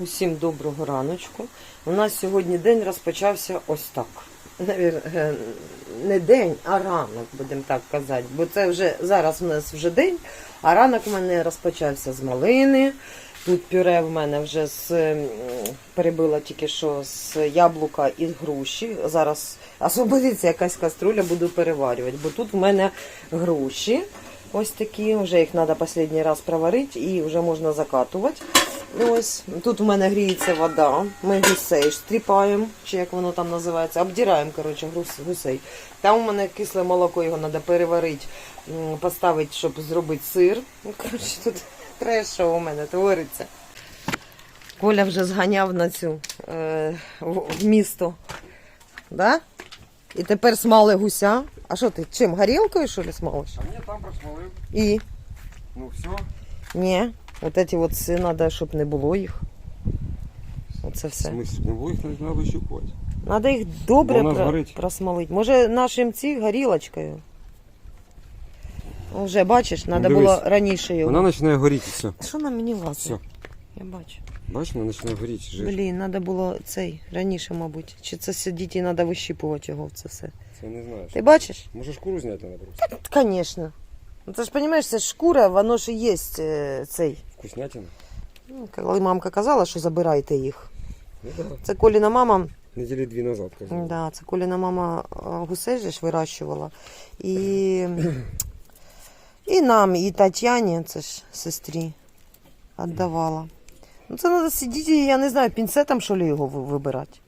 Усім доброго раночку. У нас сьогодні день розпочався ось так. Е, Не день, а ранок, будемо так казати. Бо це вже зараз у нас вже день, а ранок у мене розпочався з малини. Тут пюре в мене вже з перебила тільки що з яблука і з груші. Зараз освободиться якась каструля, буду переварювати. Бо тут в мене груші. Ось такі, вже їх треба останній раз проварити і вже можна закатувати. Ось тут у мене гріється вода. Ми гусей стріпаємо, чи як воно там називається, обдираємо коротше, гусей. Там у мене кисле молоко, його треба переварити, поставити, щоб зробити сир. Ну, коротше, тут треш у мене твориться. Коля вже зганяв на цю е, в, місто. Да? І тепер смали гуся. А що ти? Чим? Горілкою, що ли, смалиш? А мне там просмолив. І? Ну все. Ні. От ці от все треба, щоб не було їх. Оце В все. смысле? Ну їх не треба щупувати. Треба їх добре Вона про... згорить. просмолити. Може нашим ці горілочкою. Вже бачиш, треба дивись. було раніше його. Вона починає горіти, все. Що на мені лазить? Все. Я бачу. Бачиш, вона починає горіти. Жир. Блін, треба було цей раніше, мабуть. Чи це сидіти і треба вищіпувати його в це все. Це не знаєш. Ти бачиш? Може шкуру зняти треба просто. Звісно. Ну, це ж розумієш, це ж шкура, воно ж і є е, цей. Вкуснятина. Ну, коли мамка казала, що забирайте їх. Ну да. Це Коліна мама, Неділі дві назад казав. да, це Коліна мама гусей же ж вирощувала. І, і нам, і Тетяні, це ж сестрі, віддавала. Ну це треба сидіти, я не знаю, пінцетом що ли його ви- вибирати.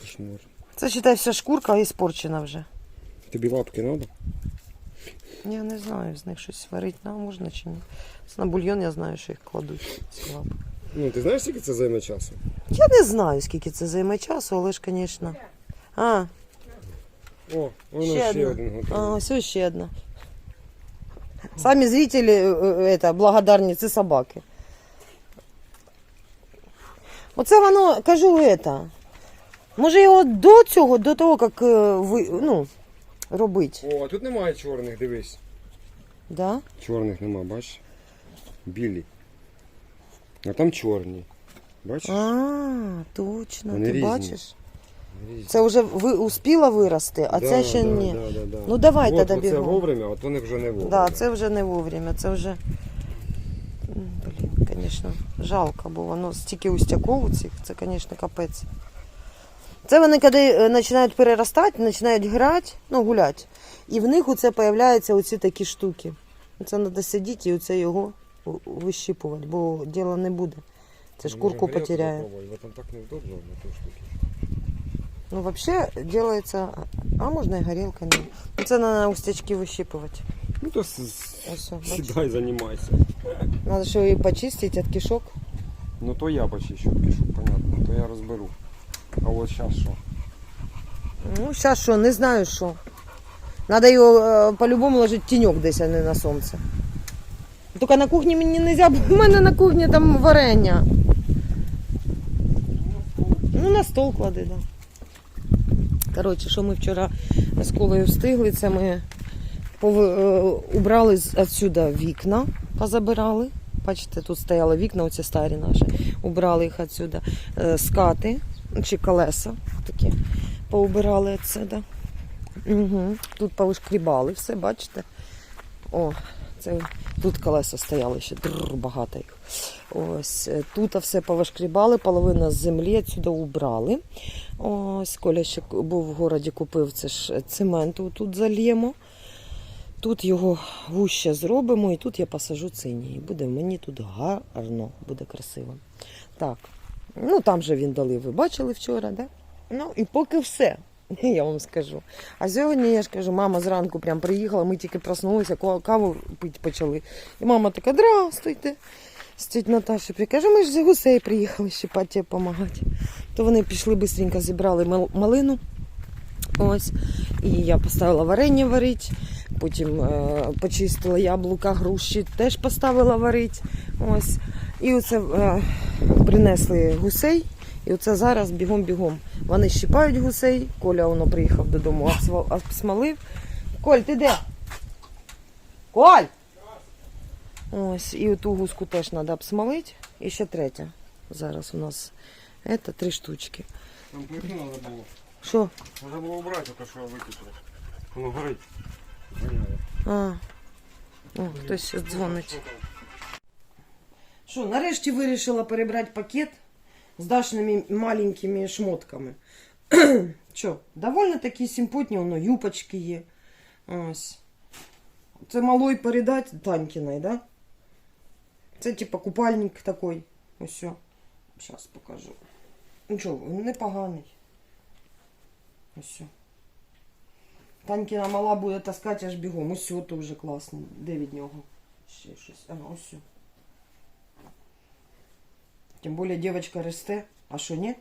Кошмар. Це вважай, вся шкурка іспорчена вже. Тобі лапки треба? Я не знаю, з них щось варити нам можна чи ні. На бульйон я знаю, що їх кладуть. Ці лапи. Ну, ти знаєш, скільки це займе часу? Я не знаю, скільки це займе часу, але ж, звісно. А, О, воно ще, ще, одна. один А, ось ще одна. Самі зрителі е, е, это, благодарні, це собаки. Оце воно, кажу, это. Може його до цього, до того, як е, ви, ну, робити. О, а тут немає чорних, дивись. Да? Чорних нема, бачиш? Білі. А там чорні. Бачиш? А, точно, Вони ти різні. бачиш? Різні. Це вже ви успіла вирости, а Да, це ще да, ні. Да, да, да. Ну, давай вот, тоді Це бігом. вовремя, а то не вже не вовремя. Да, це вже не вовремя, це вже. М, Блін, звісно, жалко, бо воно стільки устяков у цих, це, звісно, капець. Це вони, коли е, починають переростати, починають грати, ну, гуляти. І в них оце з'являються оці такі штуки. Це треба сидіти і оце його вищіпувати, бо діла не буде. Це шкурку потеряє. Вот там так неудобно на той штуки. Ну, вообще делается, а можна і горілка. Ну, Ну, це на устячки вищипувати. Ну то сідай, займайся. Надо ще її почистити від кишок. Ну то я почищу, пишу, понятно, то я розберу. А от зараз що? Ну, зараз що, не знаю що. Надо його е, по-любому ложити тіньок десь, а не на сонце. Тільки на кухні мені не можна, бо в мене на кухні там варення. Ну, на стол клади, так. Да. Коротше, що ми вчора з колею встигли, це ми пов... е, убрали отсюда вікна, позабирали. Бачите, тут стояли вікна, оці старі наші. Убрали їх отсюда. Е, Скати чи колеса такі поубирали отсюда. Угу. Тут повишкрібали все, бачите? О, це тут колеса стояли ще дррр, багато їх. Ось е, тут все повишкрібали, половина з землі отсюди убрали. Ось Коля ще був в городі, купив це ж цементу, тут зальємо. Тут його гуще зробимо, і тут я посажу цині. Буде мені тут гарно, буде красиво. Так, ну там же він долив, ви бачили вчора, да? Ну і поки все. Я вам скажу. А сьогодні я ж кажу, мама зранку прям приїхала, ми тільки проснулися, каву пити почали. І мама така, здравствуйте. З тіть Наташі прикаже, ми ж з гусей приїхали щипати тебе допомагати. То вони пішли швидко зібрали малину. Ось. І я поставила варення варити, потім е, почистила яблука, груші, теж поставила варити. Ось. І оце е, принесли гусей. І оце зараз бігом-бігом. Вони щипають гусей. Коля воно приїхав додому, обсмалив. Коль, ти де? Коль! Ось, і оту гуску теж треба обсмалити. І ще третя. Зараз у нас це три штучки. Там плитну треба було. Що? Треба було убрати, те, що я. Воно горить. А. О, хтось дзвонить. Що, нарешті вирішила перебрати пакет з Дашними маленькими шмотками. Що, довольно такі симпотні, воно юпочки є. Ось. Це малой передати Танькиной, да? Це типа купальник такий. Ось. Зараз покажу. Ну що, він непоганий. Ось все. Танькина мала буде таскати аж бігом. Ось все теж класно. Де від нього? Ще щось. А, ось все. Тим більше дівчинка росте. А що ні?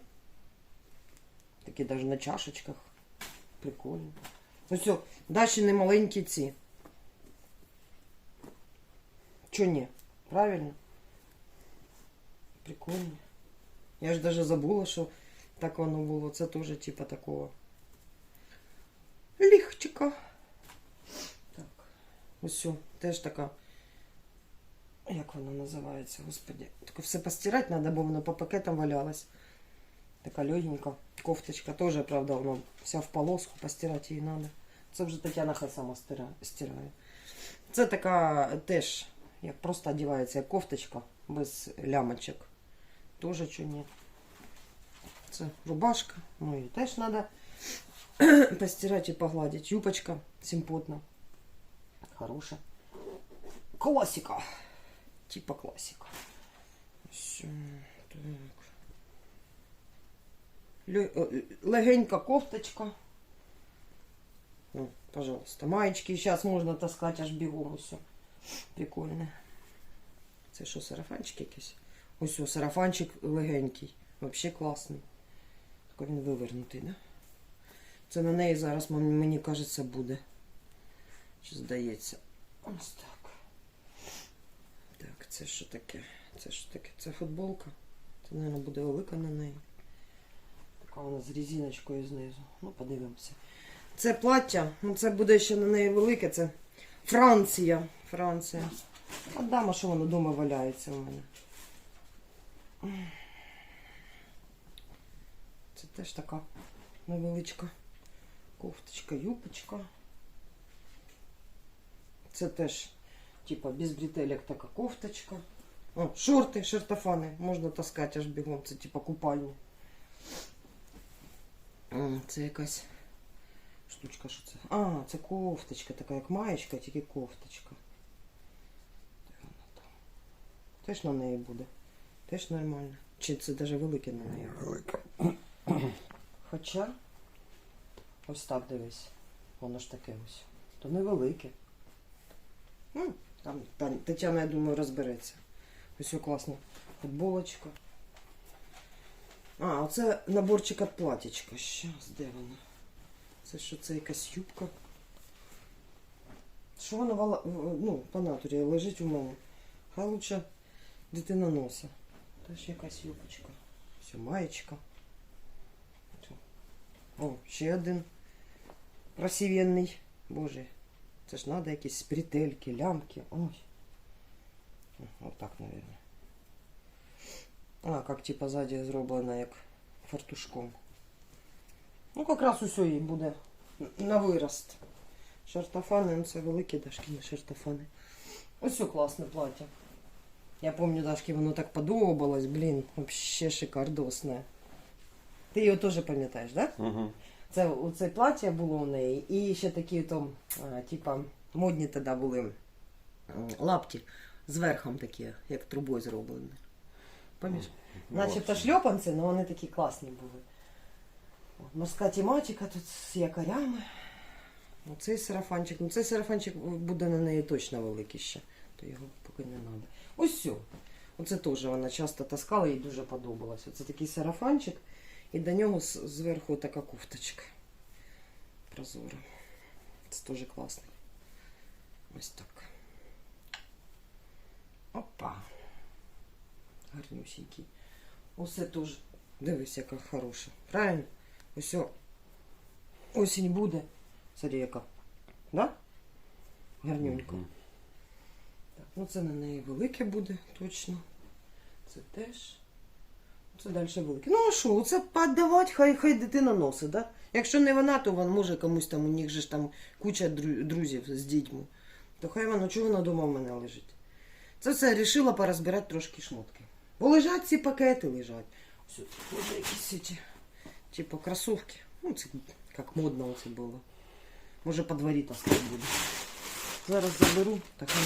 Такі навіть на чашечках. Прикольно. Ось все. Далі не маленькі ці. Чо ні? Правильно? Прикольно. Я ж даже забула, що так воно було. Це теж типа такого. Лігчика. Так. Ось все. Теж така. Як вона називається, господи. Тільки все постирати треба, бо воно по пакетам валялось. Така легенька. Кофточка теж, правда, воно вся в полоску, постирати її треба. Це вже Тетяна хай сама стирає. Це така теж, як просто одягається, як кофточка без лямочок. Тоже чого ні. Це рубашка. Ну і теж треба постирать и погладить. Юбочка симпотна. Хорошая. Классика Типа классика. Всё, так. Лё- э, Легенька кофточка. Ну, пожалуйста. Маечки сейчас можно таскать аж бігом все. Прикольно. Це що, сарафанчик якийсь? Ось о, сарафанчик легенький. Вообще класний. Тільки він вивернутий, да? Це на неї зараз, мені, мені кажеться, буде. Чи здається. Ось так. Це що таке? Це що таке? Це футболка. Це, мабуть, буде велика на неї. Така вона з резиночкою знизу. Ну, подивимося. Це плаття, ну це буде ще на неї велике, це Франція. Франція. А дама, що воно вдома валяється у мене. Це теж така невеличка кофточка, юбочка. Це теж, типа, без бретелек така кофточка. О, шорти, шортофани. Можна таскати аж бігом. Це типа купальні. Це якась штучка, що це? А, це кофточка, така як маєчка, тільки кофточка. Теж на неї буде. Теж нормально. Чи це навіть велике на неї? Велика. Хоча, ось так дивись. Воно ж таке ось. То невелике. Там, Тетяна, я думаю, розбереться. Ось о, класна футболочка. А, оце наборчик від платічка. Щас, де вона? Це що, це якась юбка? Що вона вала... ну, по натурі лежить у мене? Хай лучше дитина носа. Теж якась юбочка. Все, маєчка. О, ще один красивенний. Боже, це ж треба якісь спрительки, лямки. Ой. Вот так, наверное. А, как типа ззаді зроблено, як фартушком. Ну, якраз усе їй буде на вирост. Шартофани, ну це великі дашкіні шартофани. Ось класне плаття. Я пам'ятаю, Дашки, воно так подобалось, блін, вообще шикардосне. Ти його теж пам'ятаєш, так? Да? Угу. Це оце плаття було у неї, і ще такі то, типа, модні тоді були лапті з верхом такі, як трубою зроблені. Пам'ятаєш? Начебто шльопанці, але вони такі класні були. Морська тематика тут з якорями. Оцей сарафанчик. Ну цей сарафанчик буде на неї точно великий ще, то його поки не треба. Ось все. Оце теж вона часто таскала, їй дуже подобалось. Оце такий сарафанчик. І до нього зверху така кофточка. Прозора. Це теж класний. Ось так. Опа. Гарнюсінький. Усе теж. Дивись, яка хороша. Правильно? Ось осінь буде. Смотри, яка. Да? Гарнюнько. Так, ну це на неї велике буде, точно. Це теж. Це далі велике. Ну а що, це піддавати, хай, хай дитина носить, да? Якщо не вона, то вона може комусь там, у них же ж там куча друзів з дітьми. То хай вона, чого вона дома в мене лежить. Це все рішила порозбирати трошки шмотки. Бо лежать ці пакети лежать. Тут може якісь ці, типу кросовки. Ну, це як модно оце було. Може по дворі таскати буде. Зараз заберу, так ну,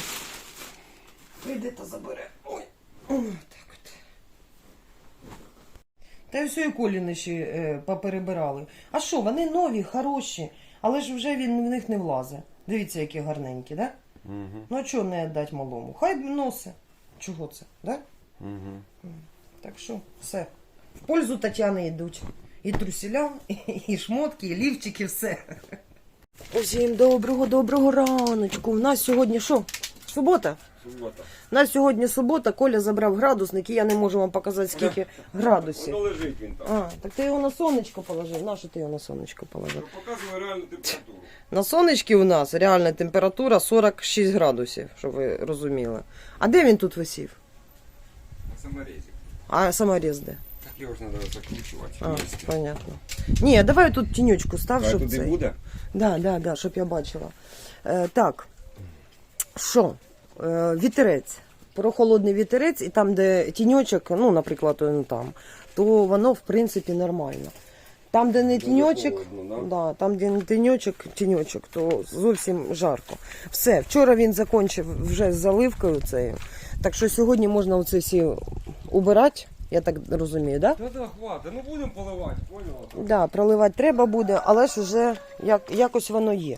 прийде та забере. Ой, Ой, так. Та й все і коліни ще е, поперебирали. А що, вони нові, хороші, але ж вже він в них не влазить. Дивіться, які гарненькі, да? Угу. Ну а чого не дати малому? Хай носи. Чого це, да? Угу. Так що, все. В пользу Тетяни йдуть. І труселя, і шмотки, і лівчики, все. Усім доброго, доброго раночку. У нас сьогодні що? Субота? Субота. У нас сьогодні субота, Коля забрав градусник, і я не можу вам показати, скільки градусів. Воно лежить він там. А, так ти його на сонечко положив. На що ти його на сонечко положив? Показує реальну температуру. На сонечці у нас реальна температура 46 градусів, щоб ви розуміли. А де він тут висів? На саморезі. А саморіз де? Так його ж треба закручувати. А, понятно. Ні, давай тут тінючку став, Хай щоб туди цей. буде? Да, да, да, щоб я бачила. Е, так, що? Е, вітерець. Прохолодний вітерець, і там, де тіньочок, ну, наприклад, он там, то воно, в принципі, нормально. Там, де не тіньочок, холодно, да, там, де не тіньочок, тіньочок, то зовсім жарко. Все, вчора він закінчив вже з заливкою цією. Так що сьогодні можна оце всі убирати, я так розумію, так? Да? Та да, хватить. Ну будемо поливати, поняла? Да, проливати треба буде, але ж вже як, якось воно є.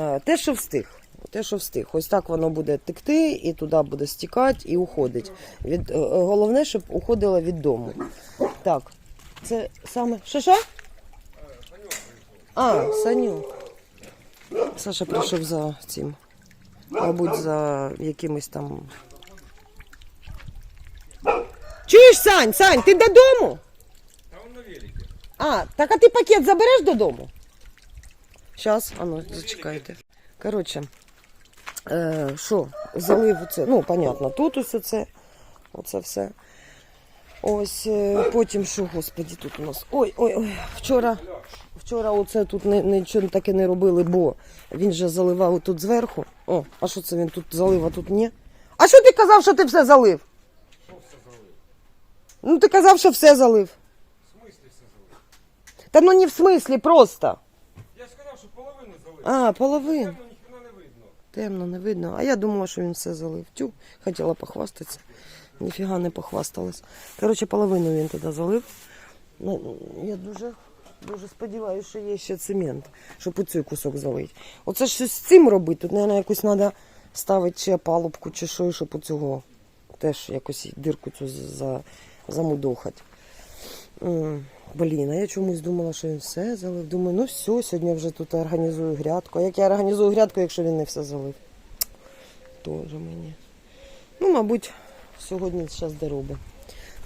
Е, те, що встиг. Те, що встиг. Ось так воно буде текти, і туди буде стікати і уходить. Від, е, головне, щоб уходило від дому. Так, це саме. Що що? А, Саню. Саша прийшов за цим. Мабуть, за якимось там. Чуєш, Сань, Сань, ти додому? Та он на велике. А, так а ти пакет забереш додому? Зараз, а ну, зачекайте. Коротше, е, що, залив оце, ну, понятно, тут ось оце, оце все. Ось, е, потім що, господі, тут у нас. Ой, ой, ой, вчора, вчора оце тут не, нічого таке не робили, бо він же заливав тут зверху. О, а що це він тут залив, а тут ні? А що ти казав, що ти все залив? Що все залив? Ну ти казав, що все залив. В смислі все залив? Та ну не в смислі, просто. Я ж сказав, що половину залив. А, половину. Темно, ніхрена не видно. Темно, не видно. А я думала, що він все залив. Тю, хотіла похвастатися. Ніфіга не похвасталась. Коротше, половину він туди залив. Ну, я дуже, дуже сподіваюся, що є ще цемент, щоб у цей кусок залити. Оце ж щось з цим робити. Тут, мабуть, якусь треба ставити чи палубку, чи що, щоб у цього теж якось дирку цю за, замудохати. Блін, а я чомусь думала, що він все залив. Думаю, ну все, сьогодні вже тут організую грядку. А як я організую грядку, якщо він не все залив? Тоже мені. Ну, мабуть, сьогодні зараз доробить.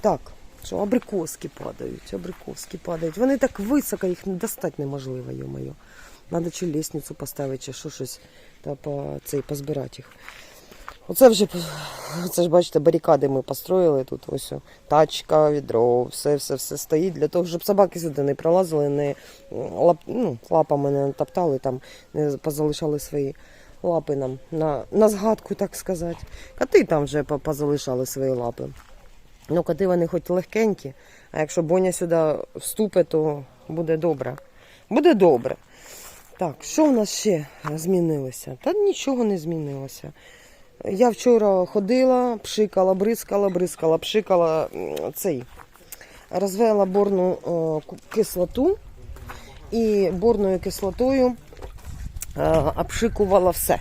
Так, що абрикоски падають, абрикоски падають. Вони так високо, їх достати неможливо, йо-моє. Надо чи лестницю поставити, чи що щось та по, цей, позбирати їх. Оце вже, це ж бачите, барикади ми построїли тут. Ось тачка, відро, все, все, все стоїть для того, щоб собаки сюди не пролазили, не лап, ну, лапами не топтали, там, не позалишали свої лапи нам на, на згадку, так сказати. Коти там вже позалишали свої лапи. Ну, коти вони хоч легкенькі, а якщо Боня сюди вступить, то буде добре. Буде добре. Так, що в нас ще змінилося? Та нічого не змінилося. Я вчора ходила, пшикала, бризкала, бризкала, пшикала цей. Розвела борну о, кислоту і борною кислотою е, обшикувала все.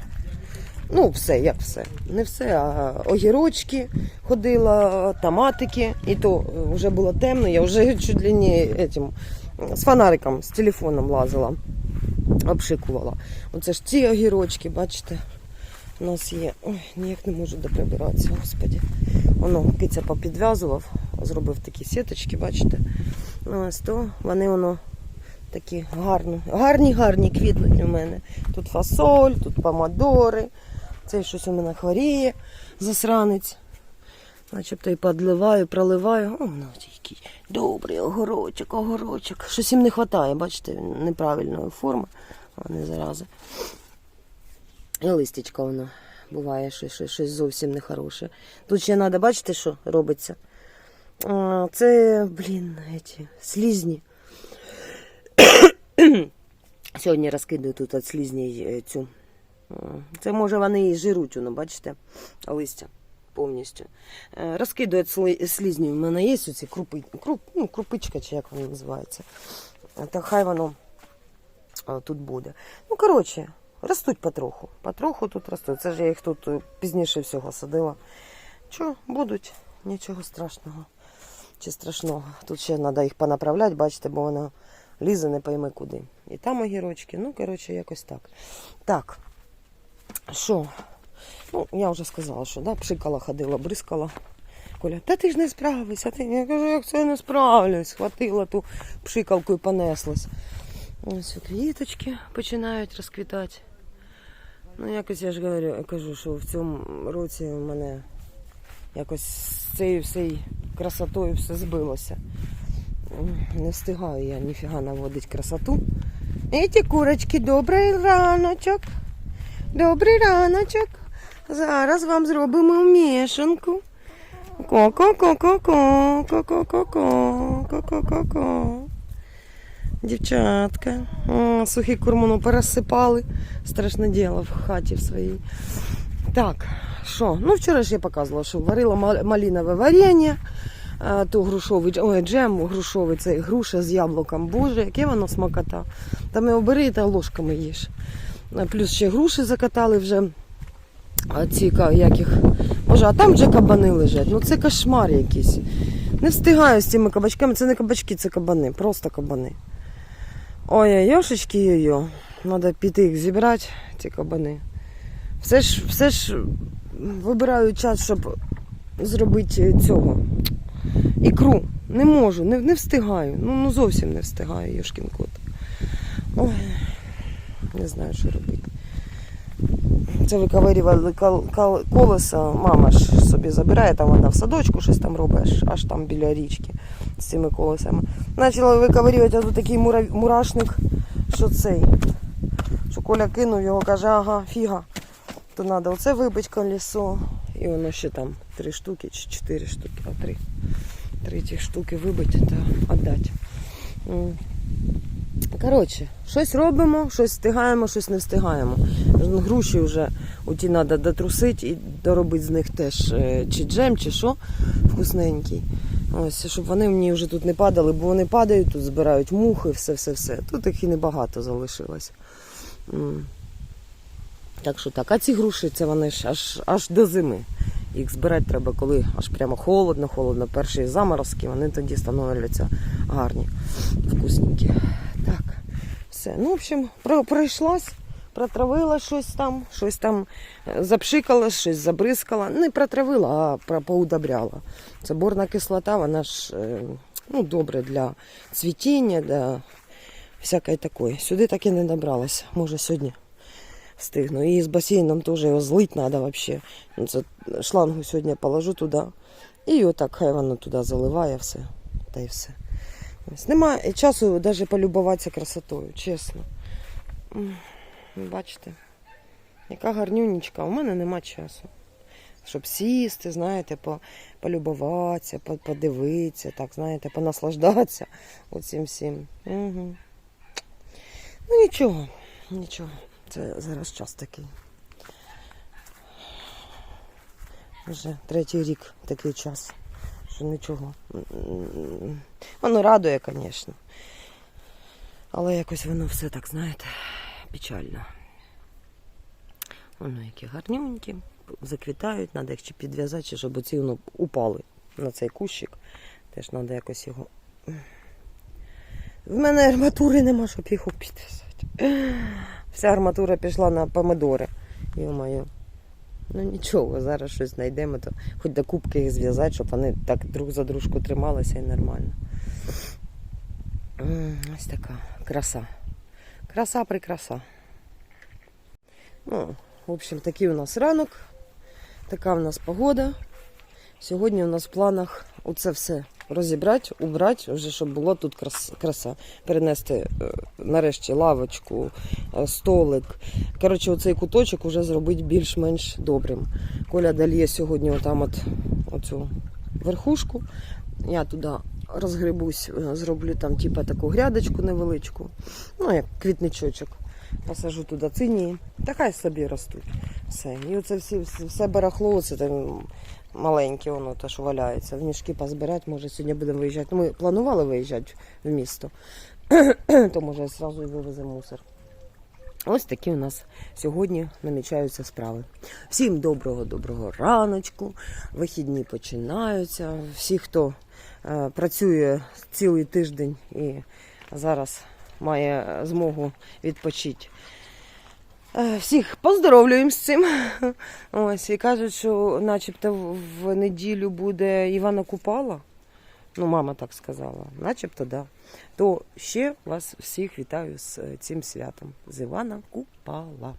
Ну, все, як все. Не все, а огірочки ходила, томатики. І то е, вже було темно, я вже чуть ли не этим, з фонариком, з телефоном лазила, обшикувала. Оце ж ці огірочки, бачите, у нас є. Ой, ніяк не можу доприбиратися, господі. Воно киця попідв'язував, зробив такі сіточки, бачите. Ось то вони воно такі гарні, гарні, гарні квітнуть у мене. Тут фасоль, тут помадори. Цей щось у мене хворіє, засранець. Начебто і подливаю, проливаю. О, ну, який добрий огорочок, огорочок. Щось їм не вистачає, бачите, неправильної форми. Вони зарази. І листячко воно буває, що щось, щось зовсім нехороше. Тут ще треба, бачите, що робиться? Це, блін, эти, слізні. Сьогодні розкидаю тут від слізній е, цю. Це може вони і жируть, воно, бачите, листя повністю. Е, Розкидують слізні. У мене є оці крупи, круп, ну, крупичка, чи як воно називається. Е, Так хай воно тут буде. Ну, коротше, ростуть потроху. Потроху тут ростуть. Це ж я їх тут е, пізніше всього садила. Що, будуть, нічого страшного. Чи страшного. Тут ще треба їх понаправляти, бачите, бо вона лізе не пойме куди. І там огірочки. Ну, коротше, якось так. Так. Що? Ну, я вже сказала, що да, пшикала, ходила, бризкала. Коля, та ти ж не справишся. Ти... Я кажу, як це я не справлюсь. Схватила ту пшикалку і понеслась. Ось квіточки починають розквітати. Ну, якось я ж говорю, я кажу, що в цьому році у мене якось з цією всією красотою все збилося. Не встигаю я ніфіга наводити красоту. Эти курочки, добрий раночок. Добрий раночок. Зараз вам зробимо мішанку. Ко-ко-ко-ко-ко, ко-ко-ко-ко, ко-ко-ко-ко. Дівчатка. Сухий кормону пересипали. Страшне діло в хаті в своїй. Так, що? Ну, вчора ж я показувала, що варила ма- малинове варення, то грушовий ой, джем, грушовий цей груша з яблуком. Боже, яке воно смакота. Там його бери та ложками їж. Плюс ще груші закатали вже. А ці ка- як їх. Боже, а там вже кабани лежать. Ну це кошмар якийсь. Не встигаю з цими кабачками. Це не кабачки, це кабани, просто кабани. Ой, йошечки йо Треба піти їх зібрати, ці кабани. Все ж, все ж вибираю час, щоб зробити цього. Ікру. Не можу, не, не встигаю. Ну, ну зовсім не встигаю, Йошкін кот. Ой, не знаю, що робити. Це виковирювали кол- кол- колесо, мама ж собі забирає, там вона в садочку щось там робить, аж, аж там біля річки з цими колесами. Почала виковирювати, тут такий мура- мурашник, що цей. Що Коля кинув його, каже, ага, фіга. То треба оце вибити колесо. І воно ще там три штуки чи чотири штуки, а три. Три ті штуки вибити та віддати. Коротше, щось робимо, щось встигаємо, щось не встигаємо. Груші вже у ті треба дотрусити і доробити з них теж е, чи джем, чи що вкусненький. Ось, щоб вони мені вже тут не падали, бо вони падають, тут збирають мухи, все-все-все. Тут їх і небагато залишилось. Так що так, а ці груші це вони ж аж, аж до зими. Їх збирати треба, коли аж прямо холодно, холодно. Перші заморозки, вони тоді становляться гарні, вкусненькі. Так, все. Ну, в общем, про- пройшлась, протравила щось там, щось там е, запшикала, щось забризкала. Не протравила, а поудобряла. Це борна кислота, вона ж е, ну, добре для цвітіння, для всякої такої. Сюди так і не добралася. Може сьогодні встигну. І з басейном теж його злить треба взагалі. Це шлангу сьогодні положу туди. І отак хай воно туди заливає все. Та й все. Ось Немає часу навіть полюбуватися красотою, чесно. Бачите, яка гарнюнічка, у мене нема часу. Щоб сісти, знаєте, полюбуватися, подивитися, так, знаєте, понаслаждатися оцим всім. Угу. Ну нічого, нічого. Це зараз час такий. Вже третій рік такий час, що нічого. Воно радує, звісно. Але якось воно все так, знаєте, печально. Воно які гарнюнькі, заквітають, треба їх чи підв'язати, чи щоб оці воно упали на цей кущик. Теж треба якось його. В мене арматури нема, щоб його підв'язати. Вся арматура пішла на помидори. Йо-моє. Ну нічого, зараз щось знайдемо, то хоч до кубки їх зв'язати, щоб вони так друг за дружку трималися і нормально. Ось така краса. Краса прикраса. Ну, в общем, такий у нас ранок, така у нас погода. Сьогодні у нас в планах оце все розібрати, убрати, вже щоб було тут краса. Перенести е, нарешті лавочку, е, столик. Коротше, оцей куточок вже зробити більш-менш добрим. Коля дальє сьогодні отам от оцю верхушку. Я туди розгребусь, е, зроблю там типа таку грядочку невеличку, ну як квітничочок. Посажу туди цинії, та хай собі ростуть. Все. І оце всі, все- барахло, це там маленьке, воно те, що валяється. В мішки позбирати, може сьогодні будемо виїжджати. Ну, ми планували виїжджати в місто, то може одразу і вивеземо мусор. Ось такі у нас сьогодні намічаються справи. Всім доброго, доброго раночку. Вихідні починаються. Всі, хто працює цілий тиждень і зараз має змогу відпочити. Е, Всіх поздоровлюємо з цим. Ось і кажуть, що начебто в- в неділю буде Івана Купала. Ну, мама так сказала, начебто, да. То ще вас всіх вітаю з е, цим святом з Івана Купала.